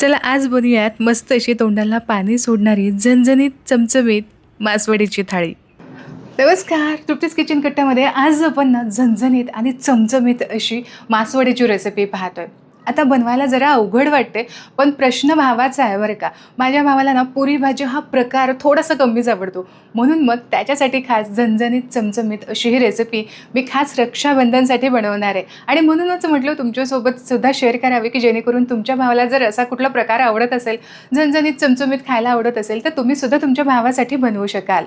चला आज बनूयात मस्त अशी तोंडाला पाणी सोडणारी झणझणीत चमचमीत मासवडीची थाळी. नमस्कार तृप्तीज किचन कट्ट्यामध्ये आज आपण ना झणझणीत आणि चमचमीत अशी मासवडीची रेसिपी पाहतोय. आता बनवायला जरा अवघड वाटते पण प्रश्न भावाचा आहे बरं का. माझ्या भावाला ना पुरी भाजी हा प्रकार थोडासा कमीच आवडतो. म्हणून मग त्याच्यासाठी खास झणझणीत चमचमीत अशी ही रेसिपी मी खास रक्षाबंधनसाठी बनवणार आहे. आणि म्हणूनच म्हटलं तुमच्यासोबत सुद्धा शेअर करावी की जेणेकरून तुमच्या भावाला जर असा कुठला प्रकार आवडत असेल झणझणीत चमचमीत खायला आवडत असेल तर तुम्ही सुद्धा तुमच्या भावासाठी बनवू शकाल.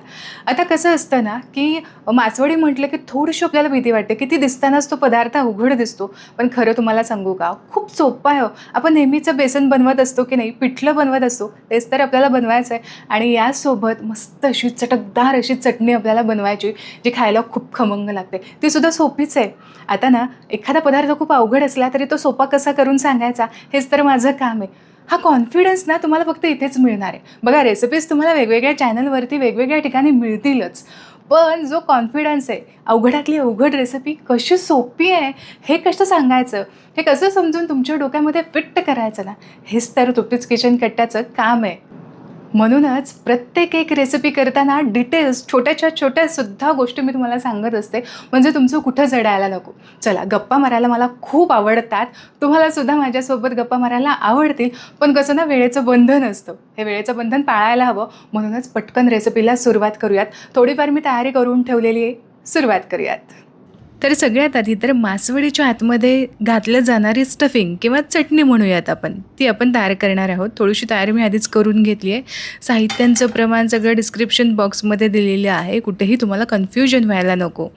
आता कसं असतं ना की मासवडी म्हटलं की थोडीशी आपल्याला भीती वाटते. की ती दिसतानाच तो पदार्थ अवघड दिसतो. पण खरं तुम्हाला सांगू का? खूप सोपं आहे हो. आपण नेहमीचं बेसन बनवत असतो की नाही पिठलं बनवत असतो तेच तर आपल्याला बनवायचं आहे आणि यासोबत मस्त अशी चटकदार अशी चटणी आपल्याला बनवायची जी खायला खूप खमंग लागते. ती सुद्धा सोपीच आहे. आता ना एखादा पदार्थ खूप अवघड असला तरी तो सोपा कसा करून सांगायचा हेच तर माझं काम आहे. हा कॉन्फिडन्स ना तुम्हाला फक्त इथेच मिळणार आहे. बघा रेसिपीज तुम्हाला वेगवेगळ्या चॅनलवरती वेगवेगळ्या ठिकाणी मिळतीलच. पण जो कॉन्फिडन्स आहे अवघडातली अवघड रेसिपी कशी सोपी आहे हे कसं सांगायचं? हे कसं समजून तुमच्या डोक्यामध्ये फिट्ट करायचं ना? हेच तर तुपीच किचन कट्ट्याचं काम आहे. म्हणूनच प्रत्येक एक रेसिपी करताना डिटेल्स छोट्याच्या छोट्या सुद्धा गोष्टी मी तुम्हाला सांगत असते. म्हणजे तुमचं कुठं जडायला नको. चला गप्पा मारायला मला खूप आवडतात. तुम्हालासुद्धा माझ्यासोबत गप्पा मारायला आवडतील. पण कसं ना वेळेचं बंधन असतं. हे वेळेचं बंधन पाळायला हवं. म्हणूनच पटकन रेसिपीला सुरुवात करूयात. थोडीफार मी तयारी करून ठेवलेली आहे. सुरुवात करूयात. तर सगळ्यात आधी तर मासवडीच्या आतमध्ये घातलं जाणारी स्टफिंग किंवा चटणी म्हणूयात आपण. ती आपण तयार करणार आहोत. थोडीशी तयारी मी आधीच करून घेतली आहे. साहित्यांचं प्रमाण सगळं डिस्क्रिप्शन बॉक्समध्ये दिलेलं आहे. कुठेही तुम्हाला कन्फ्युजन व्हायला नको.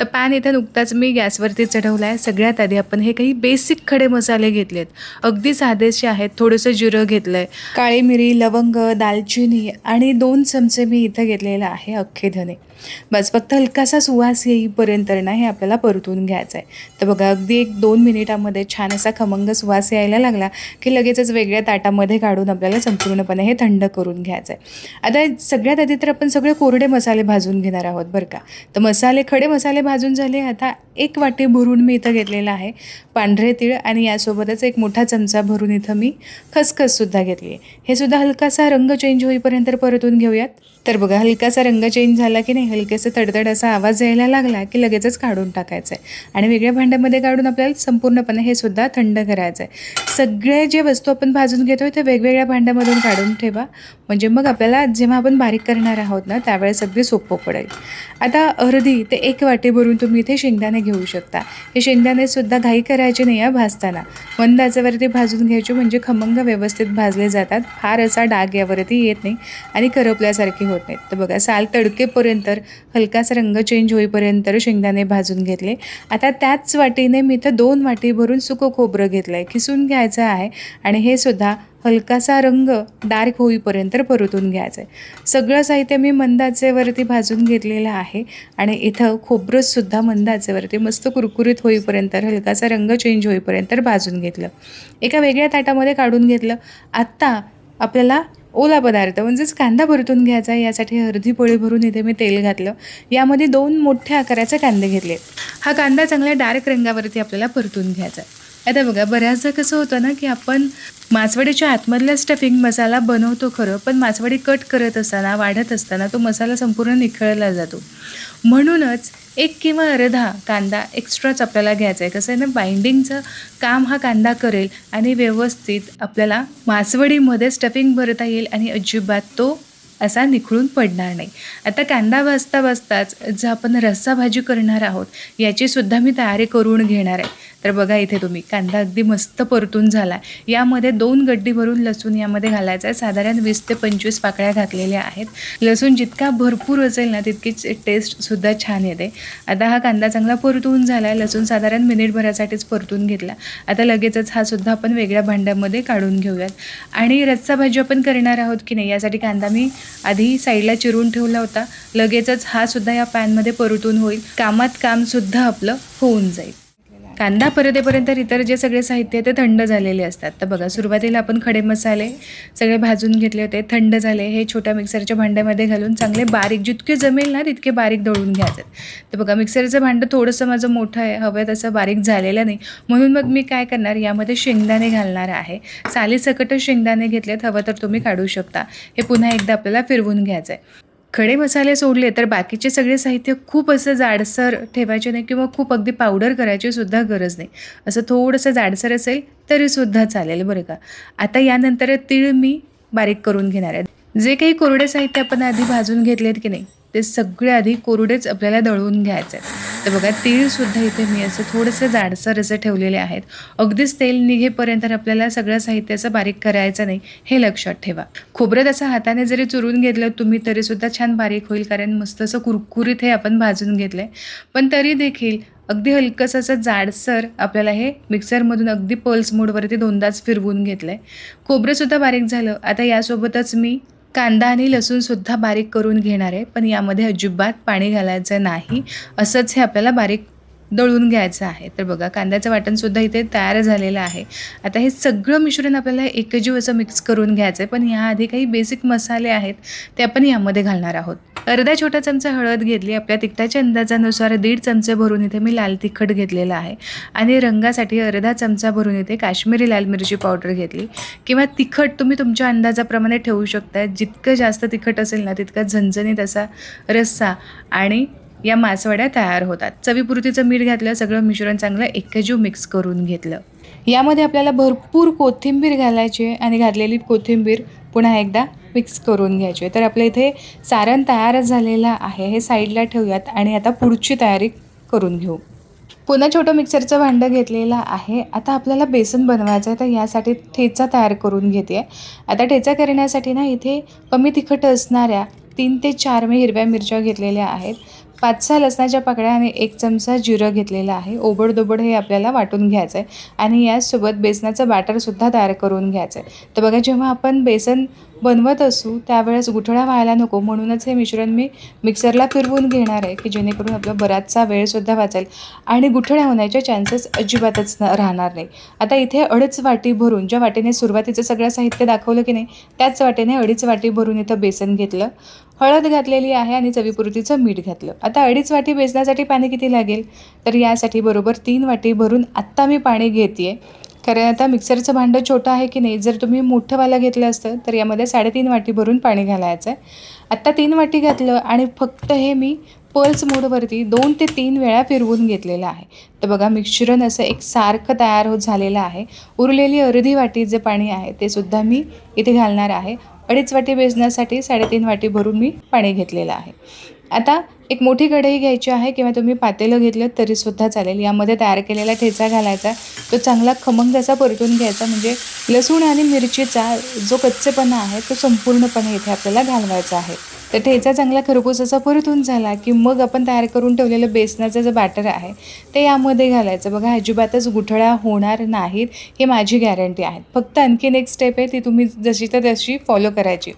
तर पॅन इथं नुकताच मी गॅसवरती चढवला आहे. सगळ्यात आधी आपण हे काही बेसिक खडे मसाले घेतलेत. अगदी साधेसे आहेत. थोडंसं जिरं घेतलं आहे काळी मिरी लवंग दालचिनी आणि दोन चमचे मी इथं घेतलेलं आहे. अख्खे धने. बस फक्त हलकासा सुवास येईपर्यंत ना हे आपण आपल्याला परतून घ्यायचं आहे तर बघा अगदी एक दोन मिनिटामध्ये छान असा खमंग सुवास यायला लागला की लगेचच वेगळ्या ताटामध्ये काढून आपल्याला संपूर्णपणे हे थंड करून घ्यायचं आहे आता सगळ्यात आधी तर आपण सगळे कोरडे मसाले भाजून घेणार आहोत बरं का. तर मसाले खडे मसाले भाजून झाले. आता एक वाटी भरून मी इथं घेतलेला आहे. पांढरे तीळ आणि यासोबतच एक मोठा चमचा भरून इथं मी खसखससुद्धा घेतली आहे. हे सुद्धा हलकासा रंग चेंज होईपर्यंत परतून घेऊयात. तर बघा हलकासा रंग चेंज झाला की नाही हलकेसा तडतड असा आवाज यायला लागला की लगेचच काढून टाकायचं आहे आणि वेगळ्या भांड्यामध्ये काढून आपल्याला संपूर्णपणे हे सुद्धा थंड करायचं आहे सगळे जे वस्तू आपण भाजून घेतो ते वेगवेगळ्या भांड्यामधून काढून ठेवा. म्हणजे मग आपल्याला जेव्हा आपण बारीक करणार आहोत ना त्यावेळेस अगदी सोपं पडेल. आता अर्धी ते एक वाटी भरून तुम्ही इथे शेंगदाणे घेऊ शकता. हे शेंगदाणे सुद्धा घाई करायचे नाही आहे भाजताना. मंद आचेवरती भाजून घ्यायचे म्हणजे खमंग व्यवस्थित भाजले जातात. फार असा डाग यावरती येत नाही आणि करपल्यासारखी होत नाहीत. तर बघा साल तडकेपर्यंत हलकासा रंग चेंज होईपर्यंत शेंगदाणे भाजून घेतले. आता त्याच वाटीने मी इथं दोन वाटी भरून सुकं खोबरं घेतलं आहे खिसून घ्यायचं आहे आणि हे सुद्धा हलकासा रंग डार्क होईपर्यंत परतून घ्यायचं आहे सगळं साहित्य मी मंदाचेवरती भाजून घेतलेलं आहे आणि इथं खोबरंसुद्धा मंदाचेवरती मस्त कुरकुरीत होईपर्यंत हलकासा रंग चेंज होईपर्यंत भाजून घेतलं. एका वेगळ्या ताटामध्ये काढून घेतलं. आत्ता आपल्याला ओला पदार्थ म्हणजेच कांदा परतून घ्यायचा यासाठी अर्धी पोळी भरून इथे मी तेल घातलं. यामध्ये दोन मोठ्या आकाराचे कांदे घेतले. हा कांदा चांगल्या डार्क रंगावरती आपल्याला परतून घ्यायचा. आहे आता बघा बऱ्याचदा कसं होतं ना की आपण मासवडीच्या आतमधला स्टफिंग मसाला बनवतो खरं पण मासवडी कट करत असताना वाढत असताना तो मसाला संपूर्ण निखळला जातो. म्हणूनच एक किंवा अर्धा कांदा एक्स्ट्राच आपल्याला घ्यायचा आहे. कसं आहे ना बाइंडिंगचं काम हा कांदा करेल आणि व्यवस्थित आपल्याला मासवडीमध्ये स्टफिंग भरता येईल आणि अजिबात तो असा निखळून पडणार नाही. आता कांदा भाजता भाजताच जर आपण रस्सा भाजी करणार आहोत याचीसुद्धा मी तयारी करून घेणार आहे. तर बघा इथे तुम्ही कांदा अगदी मस्त परतून झाला. यामध्ये दोन गड्डी भरून लसूण यामध्ये घालायचा आहे. साधारण वीस ते पंचवीस पाकळ्या घातलेल्या आहेत. लसूण जितका भरपूर असेल ना तितकीच टेस्टसुद्धा छान येते. आता हा कांदा चांगला परतून झाला आहे लसूण साधारण मिनिटभरासाठीच परतून घेतला. आता लगेचच हा सुद्धा आपण वेगळ्या भांड्यामध्ये काढून घेऊयात. आणि रस्सा भाजी आपण करणार आहोत की नाही यासाठी कांदा मी आधी साईडला चिरून ठेवला होता. लगेचच हा सुद्धा या पॅनमध्ये परतून होईल. कामात कामसुद्धा आपलं होऊन जाईल. कांदा परतेपर्यंत इतर जे सगळे साहित्य आहे ते थंड झालेले असतात. तर बघा सुरुवातीला आपण खडे मसाले सगळे भाजून घेतले होते थंड झाले. हे छोट्या मिक्सरच्या भांड्यामध्ये घालून चांगले बारीक जितके जमेल ना तितके बारीक दळून घ्यायचे. तर बघा मिक्सरचं भांडं थोडंसं माझं मोठं आहे हवं तसं बारीक झालेलं नाही. म्हणून मग मी काय करणार यामध्ये शेंगदाणे घालणार आहे. सालीसकटच शेंगदाणे घेतलेत हवं तर तुम्ही काढू शकता. हे पुन्हा एकदा आपल्याला फिरवून घ्यायचं आहे खडे मसाले सोडले तर बाकीचे सगळे साहित्य खूप असं जाडसर ठेवायचे नाही किंवा खूप अगदी पावडर करायची सुद्धा गरज नाही. असं थोडंसं जाडसर असेल तरीसुद्धा चालेल बरं का. आता यानंतर तीळ मी बारीक करून घेणार आहे. जे काही कोरडे साहित्य आपण आधी भाजून घेतलेत की नाही ते सगळे आधी कोरडेच आपल्याला दळून घ्यायचे आहेत. तर बघा तीळसुद्धा इथे मी असं थोडंसं जाडसर असं ठेवलेले आहेत. अगदीच तेल निघेपर्यंत आपल्याला सगळ्या साहित्याचं बारीक करायचं नाही हे लक्षात ठेवा. खोबरं तसं हाताने जरी चुरून घेतलं तुम्ही तरीसुद्धा छान बारीक होईल कारण मस्त असं कुरकुरीत हे आपण भाजून घेतलं आहे पण तरी देखील अगदी हलकंसं असं जाडसर आपल्याला हे मिक्सरमधून अगदी पल्स मोडवरती दोनदाच फिरवून घेतलं आहे खोबरंसुद्धा बारीक झालं. आता यासोबतच मी कांदा आणि लसूणसुद्धा बारीक करून घेणार आहे पण यामध्ये अजिबात पाणी घालायचं नाही. असंच हे आपल्याला बारीक दळून घ्यायचं आहे. तर बघा कांद्याचं वाटणसुद्धा इथे तयार झालेलं आहे. आता हे सगळं मिश्रण आपल्याला एकजीव असं मिक्स करून घ्यायचं आहे पण याआधी काही बेसिक मसाले आहेत ते आपण यामध्ये घालणार आहोत. अर्धा छोटा चमचा हळद घेतली आपल्या तिखटाच्या अंदाजानुसार दीड चमचे भरून इथे मी लाल तिखट घेतलेलं आहे. आणि रंगासाठी अर्धा चमचा भरून इथे काश्मीरी लाल मिरची पावडर घेतली. किंवा तिखट तुम्ही तुमच्या अंदाजाप्रमाणे ठेवू शकता. जितकं जास्त तिखट असेल ना तितका झणझणीत असा रस्सा आणि या मासवड्या तयार होतात. चवीपुरतीचं मीठ घातलं सगळं मिश्रण चांगलं एकजीव मिक्स करून घेतलं. यामध्ये आपल्याला भरपूर कोथिंबीर घालायची आहे आणि घातलेली कोथिंबीर पुन्हा एकदा मिक्स करून घ्यायची आहे. तर आपल्या इथे सारण तयार झालेलं आहे. हे साईडला ठेवूयात आणि आता पुढची तयारी करून घेऊ. पुन्हा छोटं मिक्सरचं भांडं घेतलेलं आहे. आता आपल्याला बेसन बनवायचं आहे तर यासाठी ठेचा तयार करून घेते. आता ठेचा करण्यासाठी ना इथे कमी तिखट असणाऱ्या तीन ते चार मी हिरव्या मिरच्या घेतलेल्या आहेत. पाच सहा लसणाच्या पाकळ्या आणि एक चमचा जिरं घेतलेला आहे. ओबडदोबड हे आपल्याला वाटून घ्यायचं आहे. आणि यासोबत बेसनाचं बॅटरसुद्धा तयार करून घ्यायचं आहे. तर बघा जेव्हा आपण बेसन बनवत असू त्यावेळेस गुठळा व्हायला नको. म्हणूनच हे मिश्रण मी मिक्सरला फिरवून घेणार आहे की जेणेकरून आपला बराचसा वेळसुद्धा वाचेल. आणि गुठळ्या होण्याचे चान्सेस अजिबातच न राहणार नाही. आता इथे अडीच वाटी भरून ज्या वाटीने सुरुवातीचं सगळं साहित्य दाखवलं की नाही त्याच वाटीने अडीच वाटी भरून इथं बेसन घेतलं. हळद घातलेली आहे आणि चवीपुरतीचं मीठ घातलं. आता अडीच वाटी बेसनासाठी पाणी किती लागेल? तर यासाठी बरोबर तीन वाटी भरून आत्ता मी पाणी घेते कारण आता मिक्सरचं भांडं छोटं आहे की नाही? जर तुम्ही मोठंवाला घेतलं असतं तर यामध्ये साडेतीन वाटी भरून पाणी घालायचं आहे आत्ता तीन वाटी घातलं आणि फक्त हे मी पल्स मोडवरती दोन ते तीन वेळा फिरवून घेतलेलं आहे. तर बघा मिश्रण असं एक सारखं तयार होत झालेलं आहे. उरलेली अर्धी वाटी जे पाणी आहे ते सुद्धा मी इथे घालणार आहे. अडीच वाटी बेसनासाठी साडेतीन वाटी भरून मी पाणी घेतलेलं आहे. आता एक मोठी कढई घ्यायची आहे किंवा तुम्ही पातेलं घेतलं तरीसुद्धा चालेल. यामध्ये तयार केलेला ठेचा घालायचा. तो चांगला खमंग असा परतून घ्यायचा. म्हणजे लसूण आणि मिरचीचा जो कच्चेपणा आहे तो संपूर्णपणे इथे आपल्याला घालवायचा आहे. तर ठेचा चांगला खरपूस असा परतून झाला की मग आपण तयार करून ठेवलेलं बेसनाचं जे बॅटर आहे ते यामध्ये घालायचं. बघा अजिबातच गुठळ्या होणार नाहीत ही माझी गॅरंटी आहे. फक्त आणखीन एक स्टेप आहे ती तुम्ही जशी तर तशी फॉलो करायची.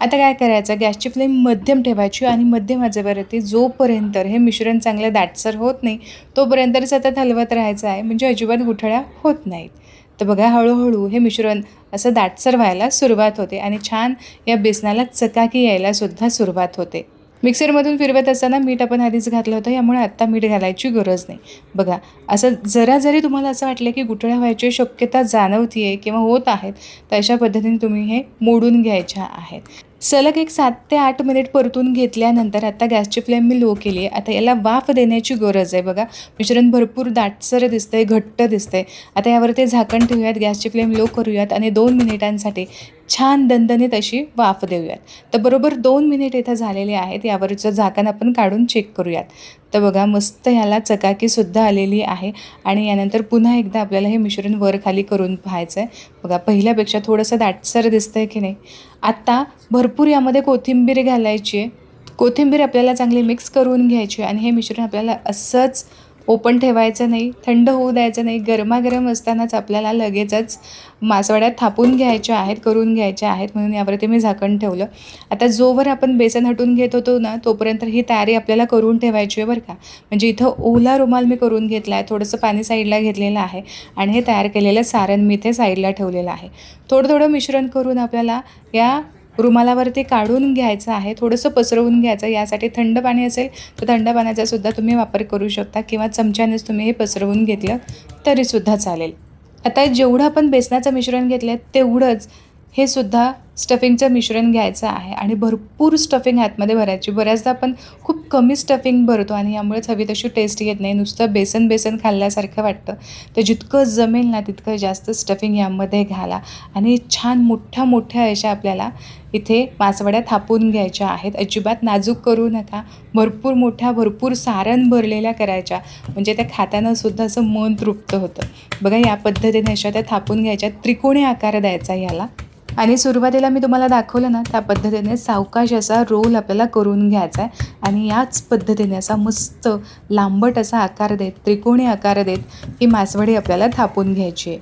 आता काय करायचं? गॅसची फ्लेम मध्यम ठेवायची आणि मध्यम आचेवरती जोपर्यंत हे मिश्रण चांगलं दाटसर होत नाही तोपर्यंत सतत हलवत राहायचं आहे म्हणजे अजिबात गुठळ्या होत नाहीत. तर बघा हळूहळू हे मिश्रण असं दाटसर व्हायला सुरुवात होते आणि छान या बेसनाला चकाकी यायला सुद्धा सुरुवात होते. मिक्सरमधून फिरवत असताना मीठ आपण आधीच घातलं होतं यामुळे आत्ता मीठ घालायची गरज नाही. बघा असं जरा जरी तुम्हाला असं वाटलं की गुठळ्या व्हायची शक्यता जाणवती आहे किंवा होत आहेत तर अशा पद्धतीने तुम्ही हे मोडून घ्यायच्या आहेत. सलग एक सात ते आठ मिनिट परतून घेतल्यानंतर आता गॅसची फ्लेम मी लो केली आहे. आता याला वाफ देण्याची गरज आहे बघा. मिश्रण भरपूर दाटसर दिसतंय घट्ट दिसतंय. आता यावरती झाकण ठेवूयात गॅसची फ्लेम लो करूयात आणि दोन मिनिटांसाठी छान दणदणीत अशी वाफ देऊयात. तर बरोबर दोन मिनिट इथं झालेले आहेत. यावरचं झाकण आपण काढून चेक करूयात. तर बघा मस्त ह्याला चकाकीसुद्धा आलेली आहे. आणि यानंतर पुन्हा एकदा आपल्याला हे मिश्रण वर खाली करून पाहायचं आहे बघा पहिल्यापेक्षा थोडंसं दाटसर दिसतं आहे की नाही. आत्ता भरपूर यामध्ये कोथिंबीर घालायची आहे. कोथिंबीर आपल्याला चांगली मिक्स करून घ्यायची आणि हे मिश्रण आपल्याला असंच ओपन ठेवायचं नाही थंड होऊ द्यायचं नाही गरमागरम असतानाच आपल्याला लगेचच मासवड्यात थापून घ्यायच्या आहेत करून घ्यायच्या आहेत म्हणून यावरती मी झाकण ठेवलं. आता जोवर आपण बेसन हटून घेत होतो ना तोपर्यंत ही तयारी आपल्याला करून ठेवायची आहे बरं का. म्हणजे इथं ओला रुमाल मी करून घेतला आहे थोडंसं पाणी साईडला घेतलेलं आहे आणि हे तयार केलेलं सारण मी इथे साईडला ठेवलेलं आहे. थोडं थोडं मिश्रण करून आपल्याला या रुमालावरती काढून घ्यायचं आहे थोडंसं पसरवून घ्यायचं यासाठी थंड पाणी असेल तर थंड पाण्याचा सुद्धा तुम्ही वापर करू शकता किंवा चमच्यानेच तुम्ही हे पसरवून घेतलं तरीसुद्धा चालेल. आता जेवढं आपण बेसनाचं मिश्रण घेतलं तेवढंच हे सुद्धा स्टफिंगचं मिश्रण घ्यायचं आहे. आणि भरपूर स्टफिंग आतमध्ये भरायची. बऱ्याचदा आपण खूप कमी स्टफिंग भरतो आणि यामुळेच हवी तशी टेस्ट येत नाही. नुसतं बेसन बेसन खाल्ल्यासारखं वाटतं. तर जितकं जमेल ना तितकं जास्त स्टफिंग यामध्ये घाला. आणि छान मोठ्या मोठ्या अशा आपल्याला इथे मासवड्या थापून घ्यायच्या आहेत. अजिबात नाजूक करू नका. भरपूर मोठ्या भरपूर सारण भरलेल्या करायच्या. म्हणजे त्या खाताना सुद्धा असं मन तृप्त होतं. बघा या पद्धतीने अशा त्या थापून घ्यायच्या. त्रिकोणी आकार द्यायचा याला. आणि सुरुवातीला मी तुम्हाला दाखवलं ना त्या पद्धतीने सावकाश असा रोल आपल्याला करून घ्यायचा आहे आणि याच पद्धतीने असा मस्त लांबट असा आकार देत त्रिकोणी आकार देत ही मासवडी आपल्याला थापून घ्यायची आहे.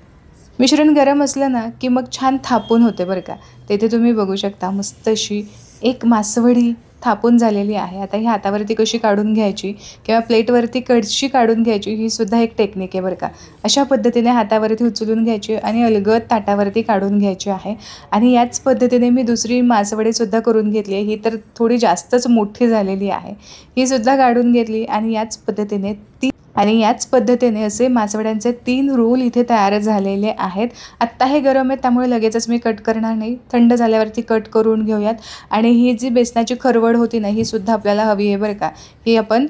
मिश्रण गरम असलं ना की मग छान थापून होते बरं का. तेथे तुम्ही बघू शकता मस्त अशी एक मासवडी थापून झालेली आहे. आता ही हातावरती कशी काढून घ्यायची किंवा प्लेटवरती कशी काढून घ्यायची ही सुद्धा एक टेक्निक आहे बरं का. अशा पद्धतीने हातावरती उचलून घ्यायची आणि अलगद ताटावरती काढून घ्यायची आहे. आणि याच पद्धतीने मी दुसरी मासवडीसुद्धा करून घेतली आहे. ही तर थोडी जास्तच मोठी झालेली आहे. ही सुद्धा काढून घेतली आणि याच पद्धतीने होती. आणि याच पद्धतीने असे मासवड्यांचे तीन रोल इथे तयार झालेले आहेत. आत्ता हे गरम आहेत त्यामुळे लगेचच मी कट करणार नाही. थंड झाल्यावरती कट करून घेऊयात. आणि ही जी बेसनाची खरवड होती ना ही सुद्धा आपल्याला हवी आहे बरं का. ही आपण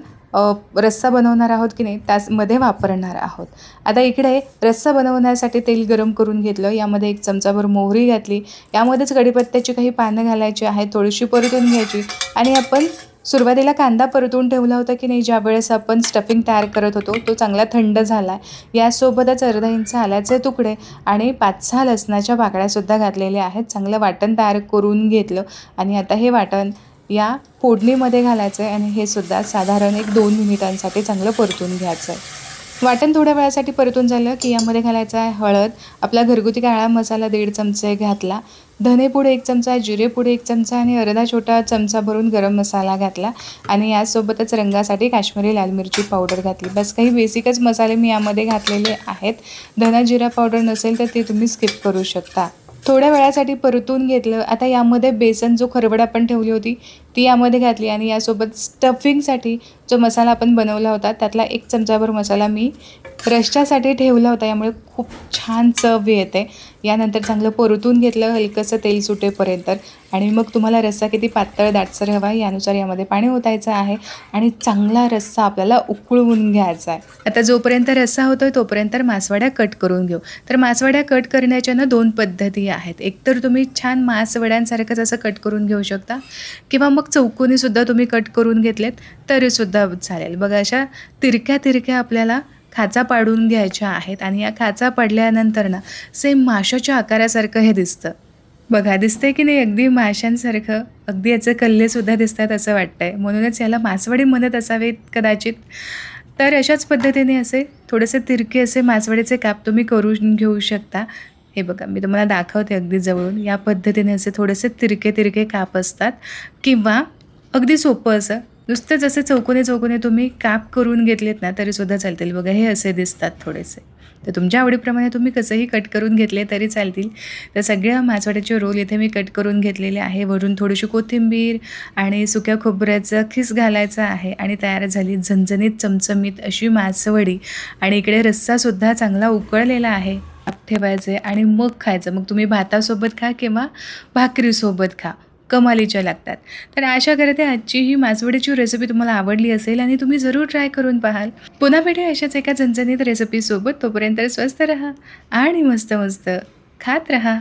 रस्सा बनवणार आहोत की नाही त्यामध्ये वापरणार आहोत. आता इकडे रस्सा बनवण्यासाठी तेल गरम करून घेतलं. यामध्ये एक चमचाभर मोहरी घातली. यामध्येच कढीपत्त्याची काही पानं घालायची आहेत थोडीशी परतून घ्यायची. आणि आपण सुरुवातीला कांदा परतून ठेवला होता की नाही ज्या वेळेस आपण स्टफिंग तयार करत होतो तो चांगला थंड झाला आहे यासोबतच अर्धा इंच आल्याचे तुकडे आणि पाच सहा लसणाच्या बाकड्यासुद्धा घातलेल्या आहेत. चांगलं वाटण तयार करून घेतलं आणि आता हे वाटण या फोडणीमध्ये घालायचं आहे आणि हे सुद्धा साधारण एक दोन मिनिटांसाठी चांगलं परतून घ्यायचं आहे वाटण थोड्या वेळासाठी परतून झालं की यामध्ये घालायचं आहे हळद आपला घरगुती काळा मसाला दीड चमचे घातला. धनेपूड एक चमचा जिरेपूड एक चमचा आणि अर्धा छोटा चमचा भरून गरम मसाला घातला आणि यासोबतच रंगासाठी काश्मीरी लाल मिरची पावडर घातली. बस काही बेसिकच मसाले मी यामध्ये घातलेले आहेत. धना जिरा पावडर नसेल तर ते तुम्ही स्किप करू शकता. थोड्या वेळासाठी परतून घेतलं. आता यामध्ये बेसन जो खरवड आपण ठेवली होती ती यामध्ये घातली आणि यासोबत स्टफिंगसाठी जो मसाला आपण बनवला होता त्यातला एक चमचाभर मसाला मी रश्च्यासाठी ठेवला होता. यामुळे खूप छान चव येते. यानंतर चांगलं परतून घेतलं हलकंसं तेल सुटेपर्यंत. आणि मग तुम्हाला रस्सा किती पातळ दाटसर हवा यानुसार यामध्ये पाणी ओतायचं आहे आणि चांगला रस्सा आपल्याला उकळवून घ्यायचा आहे. आता जोपर्यंत रस्सा होतोय तोपर्यंत मासवड्या कट करून घेऊ. तर मासवड्या कट करण्याच्या ना दोन पद्धती आहेत. एकतर तुम्ही छान मासवड्यांसारखंच असं कट करून घेऊ शकता. किंवा मग चौकोनीसुद्धा तुम्ही कट करून घेतलेत तरीसुद्धा चालेल. बघा अशा तिरक्या तिरक्या आपल्याला खाचा पाडून घ्यायच्या आहेत आणि या खाचा पडल्यानंतर ना सेम माशाच्या आकारासारखं हे दिसतं. बघा दिसतंय की नाही? अगदी माशांसारखं. अगदी याचे कल्लेसुद्धा दिसतात असं वाटतंय. म्हणूनच याला मासवडी म्हणत असावेत कदाचित. तर अशाच पद्धतीने असे थोडेसे तिरके असे मासवडीचे काप तुम्ही करून घेऊ शकता. हे बघा मी तुम्हाला दाखवते अगदी जवळून. या पद्धतीने असे थोडेसे तिरके तिरके काप असतात. किंवा अगदी सोपं असं नुसते जसे चौकोने चौकोने तुम्ही काप करून घेतलेत ना तरीसुद्धा चालतील. बघा हे असे दिसतात थोडेसे. तर तुमच्या आवडीप्रमाणे तुम्ही कसंही कट करून घेतले तरी चालतील. तर सगळ्या मासवड्याचे रोल इथे मी कट करून घेतलेले आहे. वरून थोडीशी कोथिंबीर आणि सुक्या खोबऱ्याचं खिस घालायचं आहे आणि तयार झाली झणझणीत चमचमीत अशी मासवडी. आणि इकडे रस्सासुद्धा चांगला उकळलेला आहे. ठेवायचे आणि मग खायचं. मग तुम्ही भातासोबत खा किंवा भाकरीसोबत खा. कमालीच्या लागतात. तर आशा करते आजची ही मासवडीची रेसिपी तुम्हाला आवडली असेल आणि तुम्ही जरूर ट्राय करून पाहाल. पुन्हा भेटूया अशाच एका झणझणीत रेसिपीसोबत तोपर्यंत स्वस्त रहा आणि मस्त मस्त खात रहा.